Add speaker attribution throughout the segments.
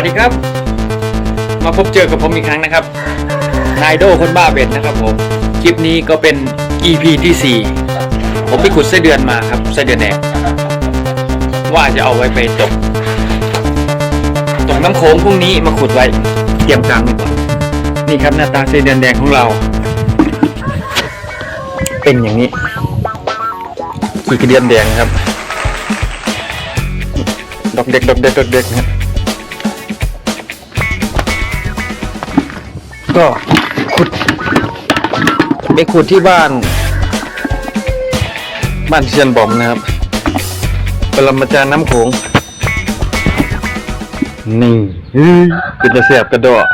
Speaker 1: วัสดีครับ มาพบเจอกับผมอีกครั้งนะครับนายโดคนบ้าเบ็ดนะครับผม คลิปนี้ก็เป็น EP ที่ 4 ผมไปขุดไส้เดือนมาครับไส้เดือนแดงว่าจะเอาไว้ไปตกตกน้ำโขงพรุ่งนี้มาขุดไว้ เตรียมกลารไว้ก่อนนี่ครับหน้าตาไส้เดือนแดงของเรา เป็นอย่างนี้คือกระเดือนแดงครับ ดอกเด็กดอกเด็กดอกเด็กนะ ก็ขุดไปขุดที่บ้าน บ้านเชียนบอมนะครับปรมาจารย์น้ำโขงนี่อื้อเป็นจะเสียบกระโดด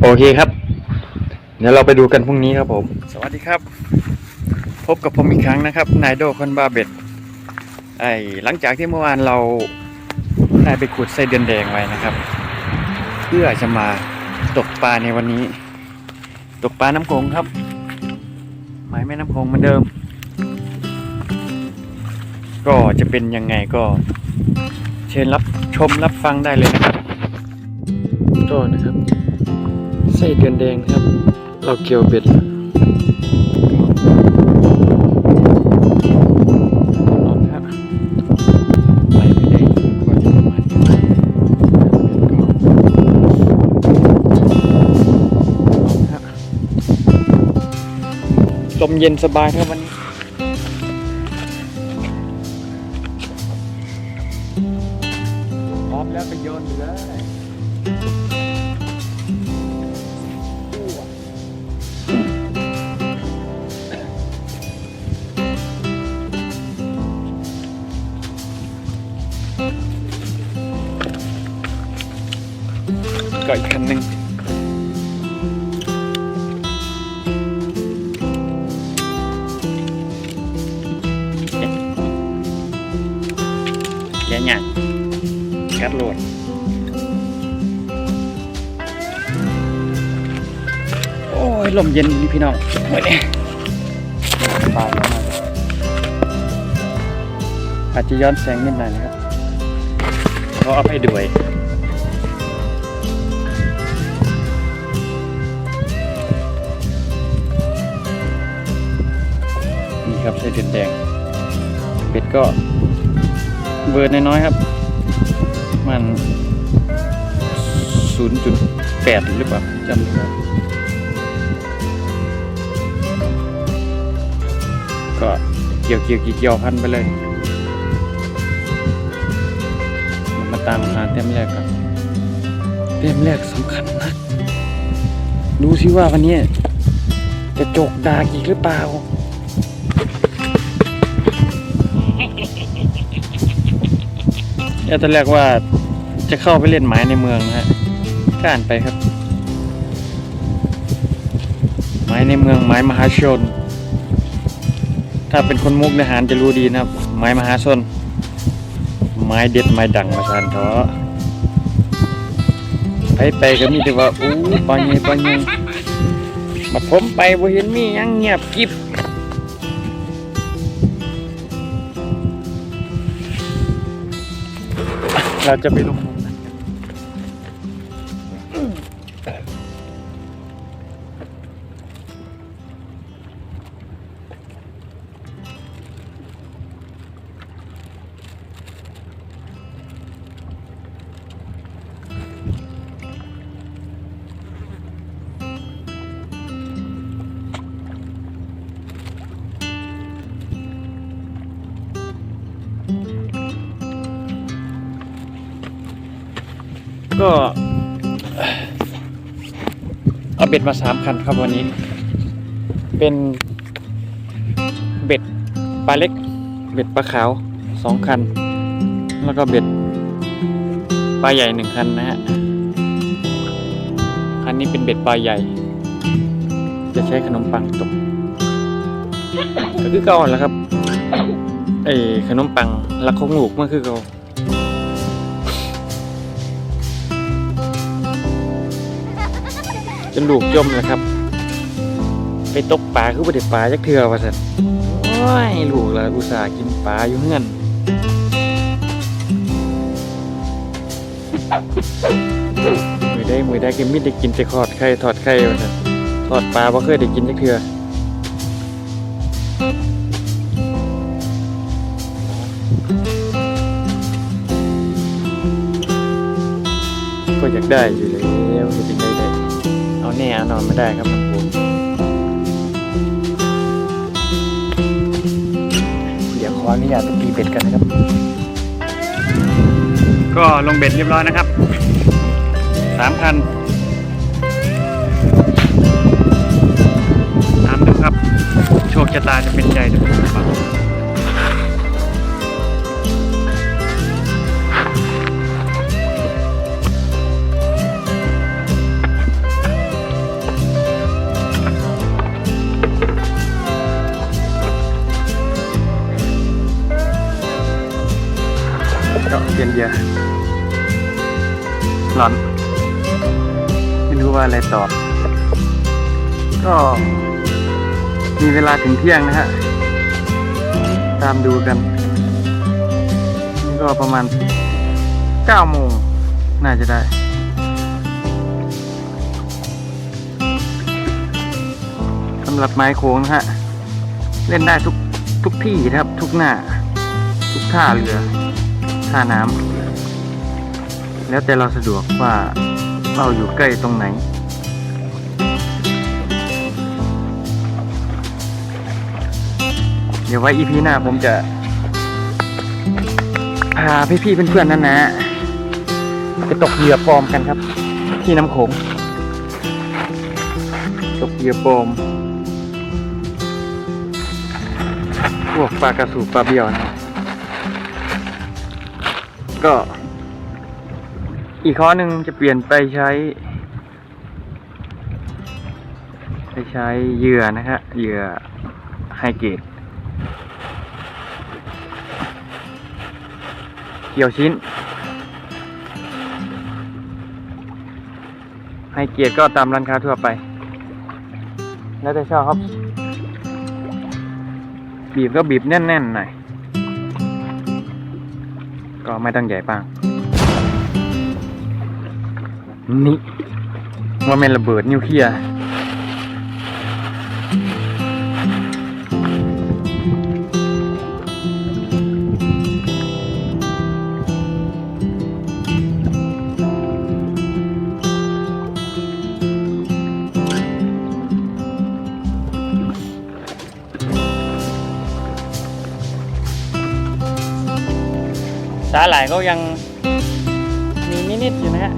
Speaker 1: โอเคครับ เดี๋ยวเราไปดูกันพรุ่งนี้ครับผม สวัสดีครับ พบกับผมอีกครั้งนะครับ นายโดคนบาเบ็ดไอหลังจากที่เมื่อวานเราได้ไปขุดไส้เดือนแดงไว้นะครับ เพื่อจะมา ตกปลาในวันนี้ ตกปลาน้ำโขงครับ หมายแม่น้ำโขงเหมือนเดิม ก็จะเป็นยังไงก็ เชิญรับชมรับฟังได้เลยนะครับก็นะครับไส้เดือนแดงนะครับ เราเกี่ยวเบ็ดแล้ว มเย็นสบายครับวันนี้ พร้อมแล้วไปโยนเลยก็อีกคันหนึ่ง ลมเย็นนี่พี่น้องเฮ้ยปาดมากอาจจะย้อนแสงนิดหน่อยนะครับเพราะเอาไปด้วยนี่ครับไส้เดือนแดงเป็ดก็เบิร์นน้อยๆครับ มัน 0.8 หรือเปล่าจำไม่ได้ ก็เกี่ยวเกี่ยวเกี่ยวพันไปเลย มาตามหาเต็มแรกครับเต็มแรกสำคัญนะดูสิว่าวันนี้จะจกดากอีกหรือเปล่าแตอนแรกว่าจะเข้าไปเล่นไม้ในเมืองนะฮะก้านไปครับ ไม้ในเมืองไม้มหาชน ถ้าเป็นคนมุกในหารจะรู้ดีนะครับ ไม้มหาชน ไม้เด็ดไม้ดังมาสานเถอะไปไปก็มีแต่ว่าอู้ปอยเงปอยเงมาผมไปบ่เห็นมียังเงียบกิบเราจะไปลง ก็เอาเบ็ดมาสามคันครับวันนี้ เป็นเบ็ดปลาเล็ก เบ็ดปลาขาวสองคัน แล้วก็เบ็ดปลาใหญ่หนึ่งคันนะฮะคันนี้เป็นเบ็ดปลาใหญ่ จะใช้ขนมปังตกก็คือเก่าแล้วครับไอ้ขนมปังรักของลูกมันคือเก่า จนลูกจมแล้วครับ ไปตกปลาคือบ่ได้ปลาจักเทื่อว่าซั่นโอ้ยลูกละอุตส่าห์กินปลาอยู่เฮือนมือได้มือได้กินมิดได้กินแต่ทอดไข่ทอดไข่ว่าซั่นทอดปลาบ่เคยได้กินจักเทื่อก็อยากได้อยู่แล้วจะ แน่เอานอนไม่ได้ครับน้องผมเดี๋ยวขออนุญาตไปตีเป็ดกันนะครับ ก็ลงเบ็ดเรียบร้อยนะครับสามคันตามดูครับ โชคชะตาจะเป็นใจหรือเปล่า เปลี่ยนเหยื่อหลอน ไม่รู้ว่าอะไรตอบก็มีเวลาถึงเที่ยงนะฮะ ตามดูกันนี่ก็ประมาณเก้าโมงน่าจะได้สำหรับไม้โค้งนะฮะ เล่นได้ทุกทุกที่นะครับ ทุกหน้า ทุกท่าเรือ ท่าน้ำแล้วแต่เราสะดวกว่าเราอยู่ใกล้ตรงไหน เดี๋ยวไว้อีพีหน้าผมจะ พาพี่ๆเพื่อนๆนั่นนะไปตกเหยื่อปลอมกันครับ ที่น้ำโขงตกเหยื่อปลอมพวกปลากระสูบปลาเบี้ยวนะ ก็ อีกข้อหนึ่งจะเปลี่ยนไปใช้ ไปใช้เหยื่อนะฮะเหยื่อไฮเกรดเกี่ยวชิ้นไฮเกรดก็ตามร้านค้าทั่วไป แล้วแต่ชอบครับบีบก็บีบแน่นๆหน่อย ก็ไม่ต้องใหญ่มาง นี่ว่าเป็นระเบิดนิวเคลียร์ สาหร่ายก็ยังมีนิดๆอยู่นะฮะ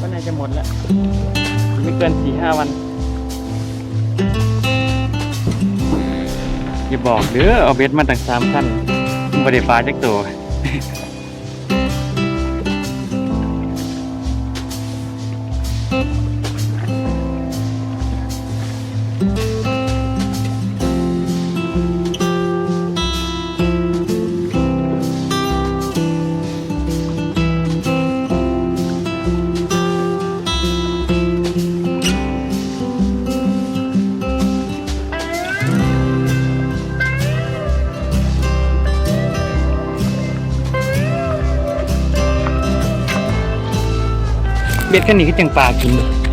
Speaker 1: ก็น่าจะหมดแล้วไม่เกินสี่ห้าวันอย่าบอกเด้อเอาเบ็ดมาตั้งสามขั้นบริฟ้าจักตัว แค่นี้ก็จังปลากินเลย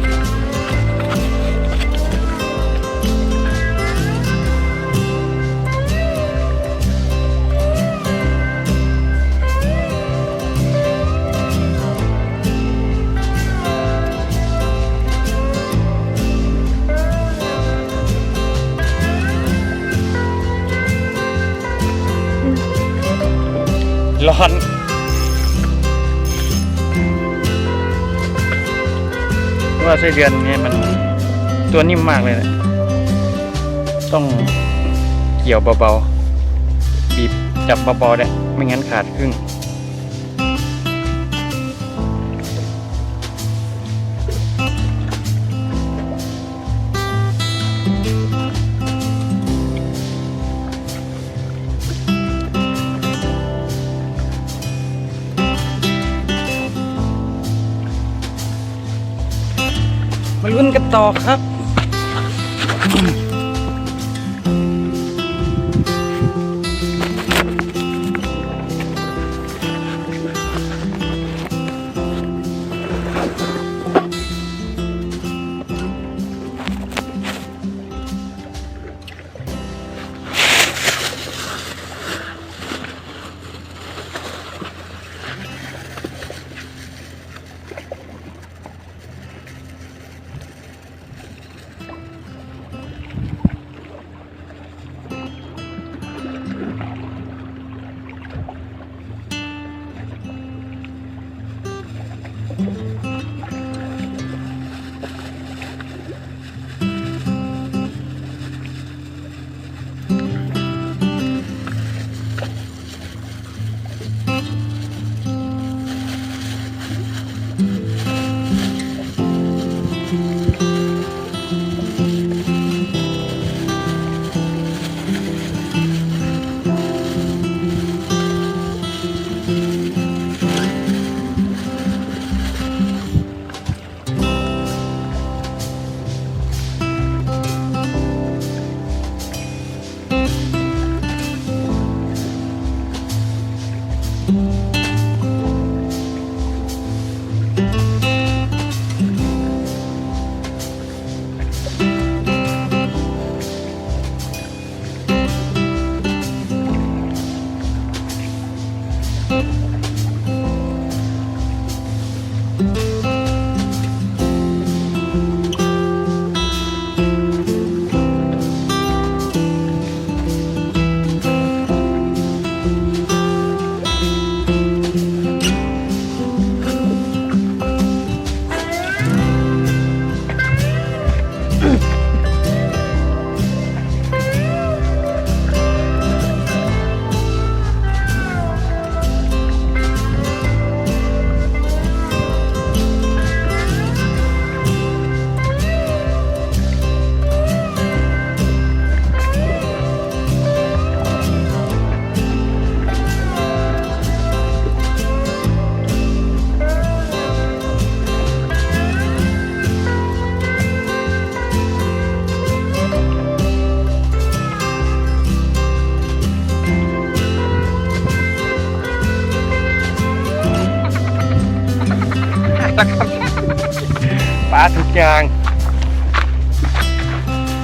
Speaker 1: ไส้เดือนเนี่ยมันตัวนิ่มมากเลยนะต้องเกี่ยวเบาๆ บีบจับเบาๆเนี่ยไม่งั้นขาดครึ่ง ต่อครับาทุกอย่าง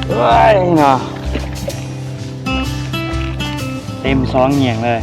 Speaker 1: เฮ้ยเนาะเต็มซองเหงียงเลย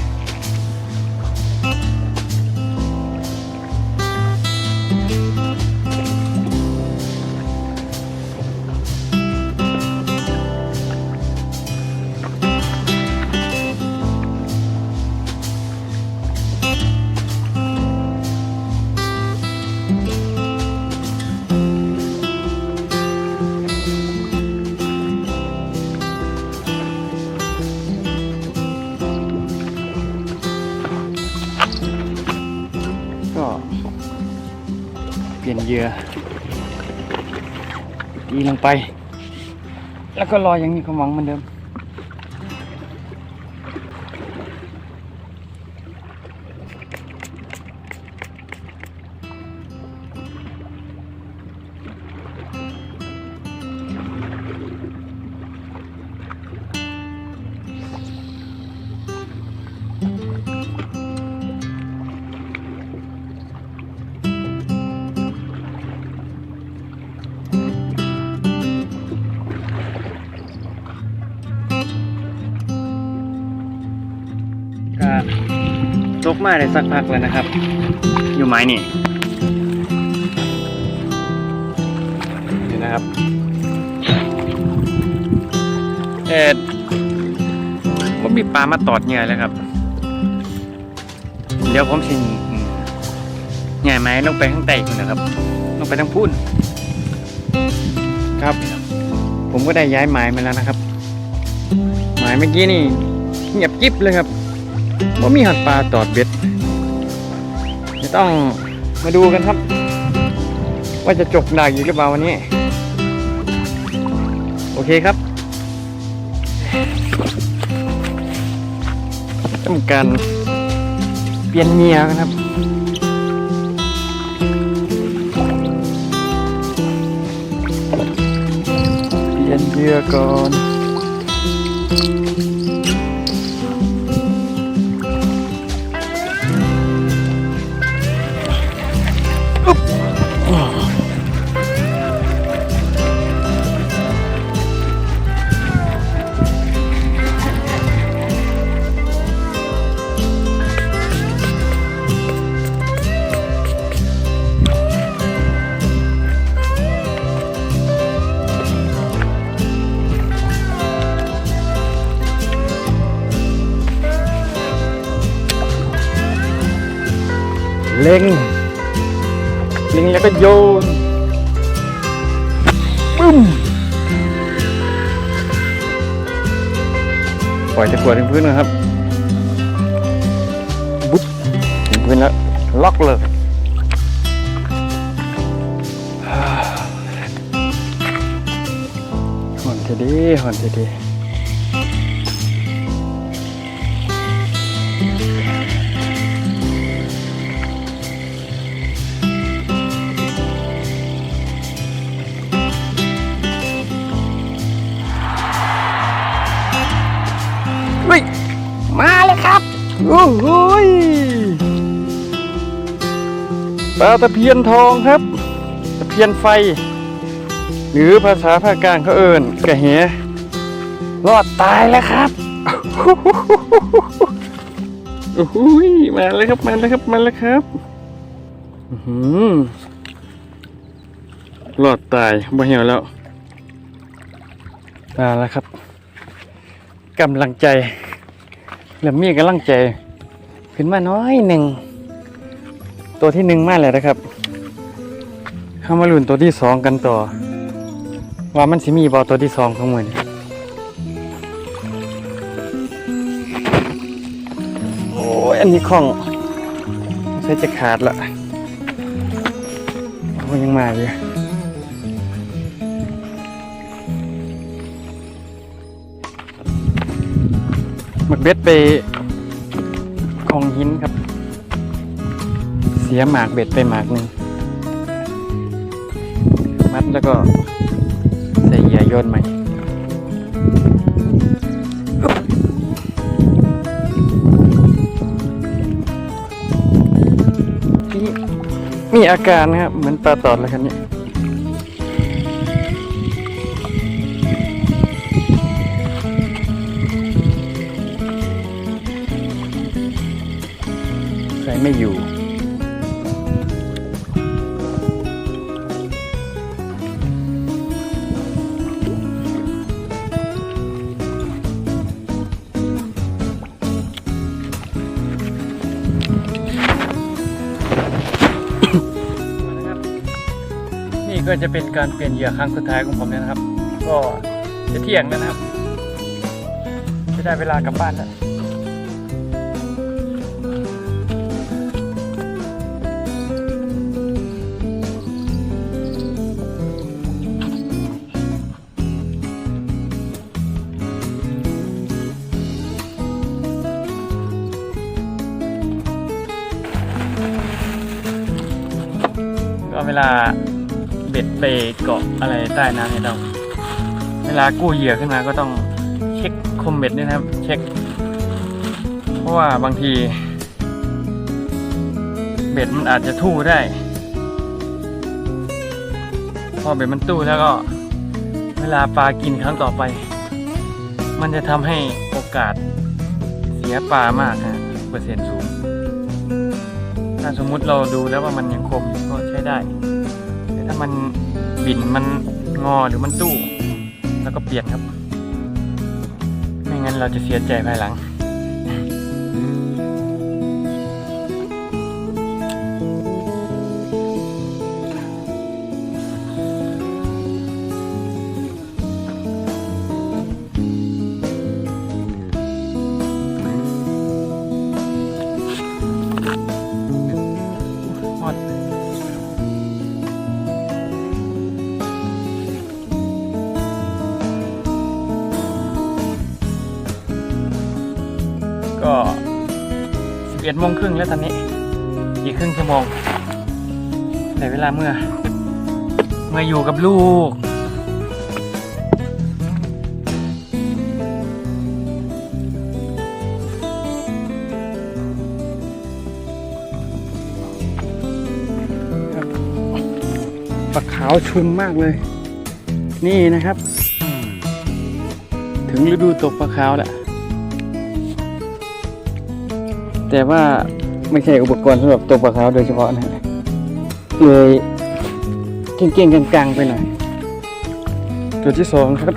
Speaker 1: ยื่อตีลงไป แล้วก็รออย่างนี้ความหวังเหมือนเดิม กมาได้สักพักแล้วนะครับ อยู่ไม้นี่นี่นะครับเอ็ดว่ามีปลามาตอดเหงื่อแล้วครับ เดี๋ยวผมสิเหงื่อไม้ลงไปข้างใต้คุณนะครับ ลงไปทั้งพุ่นครับ ผมก็ได้ย้ายไม้มาแล้วนะครับหมายเมื่อกี้นี่เงียบกิ๊บเลยครับ ว่ามีหัดปลาตอดเบ็ดจะต้องมาดูกันครับ ว่าจะจกได้อีกหรือเปล่าวันนี้ โอเคครับทำการเปลี่ยนเมียกันครับเปลี่ยนเหยื่อก่อน โยนปึ้มปล่อยตะกรวดถึงพื้นนะครับบุ๊บถึงพื้นแล้วล็อกเลยหอนจะดีหอนจะดี ลาตะเพียนทองครับ ตะเพียนไฟ หรือภาษาภาคกลางเขาเอิญกระเหรอดตายแล้วครับโอ้โหยมาเลยครับมาเลยครับมาเลยครับอื้อหือรอดตายบ่เหี่ยวแล้วมาแล้วครับกำลังใจเริ่มมีกำลังใจ ขึ้นมาน้อยหนึ่ง ตัวที่หนึ่งมาแล้วนะครับเข้ามาลุ้นตัวที่สองกันต่อ ว่ามันสิมีบอตัวที่สองของมือนโอ้ยอันนี้ของใส่จะขาดละโอ้ยยังมาอยู่หมึกเบ็ดไปของหินครับ สียหมากเบ็ดไปหมากหนึ่งมัดแล้วก็ใส่เหยื่อโยนใหม่มีอาการนะครับ เหมือนปลาตอดแลยครับเนี่ย ก็จะเป็นการเปลี่ยนเหยื่อครั้งสุดท้ายของผมนะครับ ก็จะเที่ยงแล้วนะครับ จะได้เวลากลับบ้านแล้ว เบ็ดไปเกาะอะไรใต้น้ำเนี่ยเราเวลากู้เหยื่อขึ้นมาก็ต้องเช็คคมเบ็ดด้วยนะครับ เช็ค เพราะว่าบางที เบ็ดมันอาจจะทู่ได้ พอเบ็ดมันตู้แล้วก็ เวลาปลากินครั้งต่อไป มันจะทำให้โอกาสเสียปลามากฮะเปอร์เซ็นต์สูง ถ้าสมมุติเราดูแล้วว่ามันยังคมอยู่ก็ใช้ได้ แต่ถ้ามันบินมันงอหรือมันตู้ แล้วก็เปลี่ยนครับ ไม่งั้นเราจะเสียใจภายหลัง 11โมงครึ่งแล้วตอนนี้ อีกครึ่งชั่วโมงแต่เวลาเมื่อ เมื่ออยู่กับลูกปลาขาวชุนมากเลย นี่นะครับ ถึงฤดูตกปลาขาวแล้ว แต่ว่าไม่ใช่อุปกรณ์สำหรับตกปลาขาวโดยเฉพาะนะฮะเลยเก่งๆกลางๆไปหน่อยตัวที่สองครับ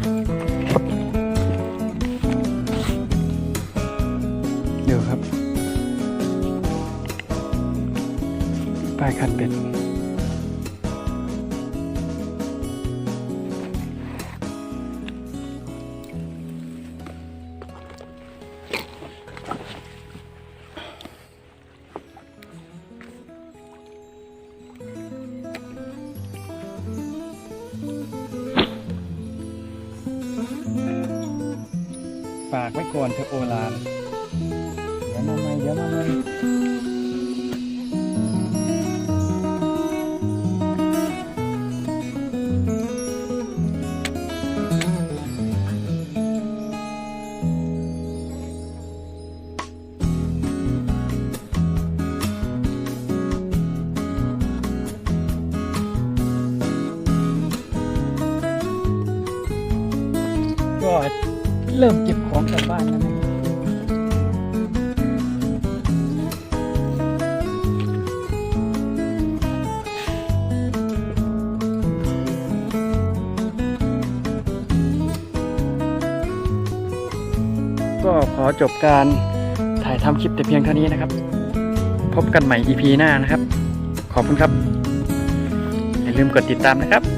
Speaker 1: ากไว้ก่อนเธอะโอลานเดี๋ยวมาใหม่เดี๋ยวมาใหม่ก็ เริ่มเก็บของกลับบ้านแล้วนะก็ขอจบการถ่ายทำคลิปแต่เพียงเท่านี้นะครับ พบกันใหม่ EP หน้านะครับ ขอบคุณครับ อย่าลืมกดติดตามนะครับ